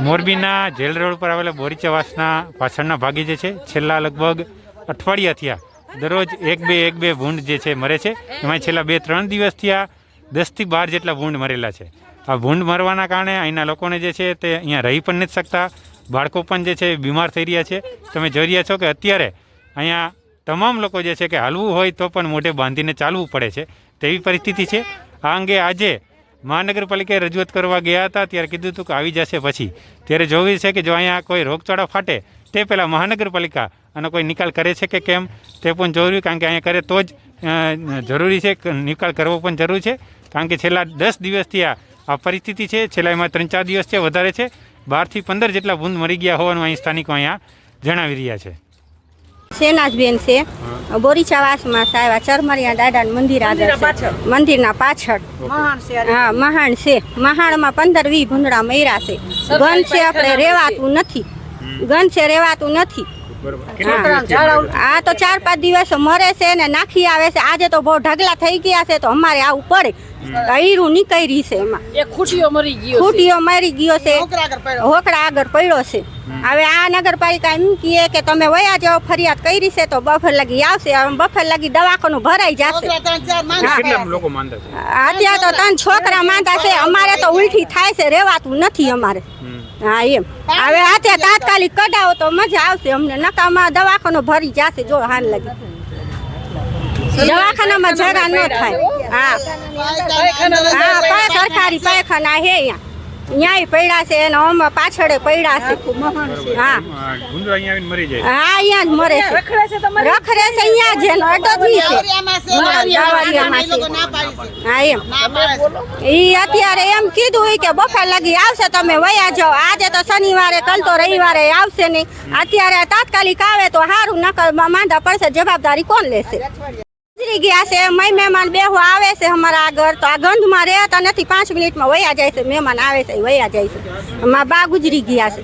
મોરબીના jail road પર આવેલા બોરીચાવાસના પાછળના ભાગે જે છે, છેલ્લા લગભગ અઠવાડિયા થયા. દરરોજ એક બે એક બે ભૂંડ જે છે, મરે છે. એમાં છેલ્લા બે, ત્રણ દિવસ થયા દસથી બાર જેટલા ભૂંડ મરેલા છે. આ ભૂંડ મરવાના કારણે અહીંના લોકોને જે છે, તે અહીંયા રહી પણ નથી શકતા. બાળકો પણ જે છે, બીમાર થઈ રહ્યા છે. તમે જોઈ રહ્યા છો કે અત્યારે અહીંયા તમામ લોકો જે છે કે હાલવું હોય તો પણ મોઢે બાંધીને ચાલવું પડે છે. તેવી પરિસ્થિતિ છે. આ અંગે આજે મહાનગરપાલિકાએ રજૂઆત કરવા ગયા હતા, ત્યારે કીધું હતું કે આવી જશે પછી. ત્યારે જોવી છે કે જો અહીંયા કોઈ રોગચાળા ફાટે, તે પહેલાં મહાનગરપાલિકા અને કોઈ નિકાલ કરે છે કે કેમ? તે પણ જરૂરી, કારણ કે અહીંયા કરે તો જ જરૂરી છે નિકાલ કરવો પણ જરૂરી છે. કારણ કે છેલ્લા દસ દિવસથી આ આ પરિસ્થિતિ છે. છેલ્લા એમાં ત્રણ ચાર દિવસ છે, વધારે છે. બારથી પંદર જેટલા બૂંદ મરી ગયા હોવાનું અહીં સ્થાનિકો અહીંયા જણાવી રહ્યા છે. સેનાજબેન છે? બોરીચાવાસમાં આવ્યા ચરમરિયા દાદાનું મંદિર આગળ છે. મંદિરના પાછળ. હા મહાણ છે. મહાણમાં પંદર વી ભૂંડડા મૈરા છે. ગન છે આપણે રેવાતું નથી. ગન છે રેવાતું નથી. હા. આ તો ચાર પાંચ દિવસ મરે છે ને નાખી આવે છે. આજે તો બહુ ઢગલા થઈ ગયા છે તો અમારે આવું પડે. હીરું નીકળી છે એમાં. ખૂટીઓ મરી ગયો ખૂટીઓ મારી ગયો છે. હોકડા આગળ પડ્યો છે. હવે આ નગરપાલિકા એમ કહે કે તમે વયા જાઓ ફરિયાદ કરી છે તો બફર લગી આવશે. હવે બફર લગી દવાખાનું ભરાઈ જશે. અત્યારે તો ત્રણ છોકરા માંદા છે. અમારે તો ઉલટી થાય છે રેવાતું નથી અમારે. હા એમ. હવે અત્યારે તાત્કાલિક કઢાવો તો મજા આવશે અમને. નકામાં દવાખાનું ભરી જશે જો હાન લગી. દવાખાનામાં જરા ન થાય. હા. હા સરકારી પાયખાના હે અહીંયા. ન્યાય પડ્યા છે એનો આમાં પાછળ પડ્યા છે. હા. ભૂંડ અહીંયા આવીને મરી જાય. હા અહીંયા જ મરે છે. રખડે છે તમારે? રખડે છે અહીંયા જ એનો અડો જ છે. હા એમ. ઈ અત્યારે એમ કીધું હોય કે બફાર લગી આવશે તમે વયા જાઓ. આજે તો શનિવારે કલ તો રવિવારે આવશે નહીં. અત્યારે તાત્કાલિક આવે તો સારું નકર માંદા પડશે જવાબદારી કોણ લેશે? ગુજરી ગયા છે. મય મહેમાન બેહો આવે છે અમારા આગળ તો આ ગંધમાં રહેતા નથી. પાંચ મિનિટમાં વયા જાય છે. મહેમાન આવે છે વયા જાય છે. અમારા બા ગુજરી ગયા છે.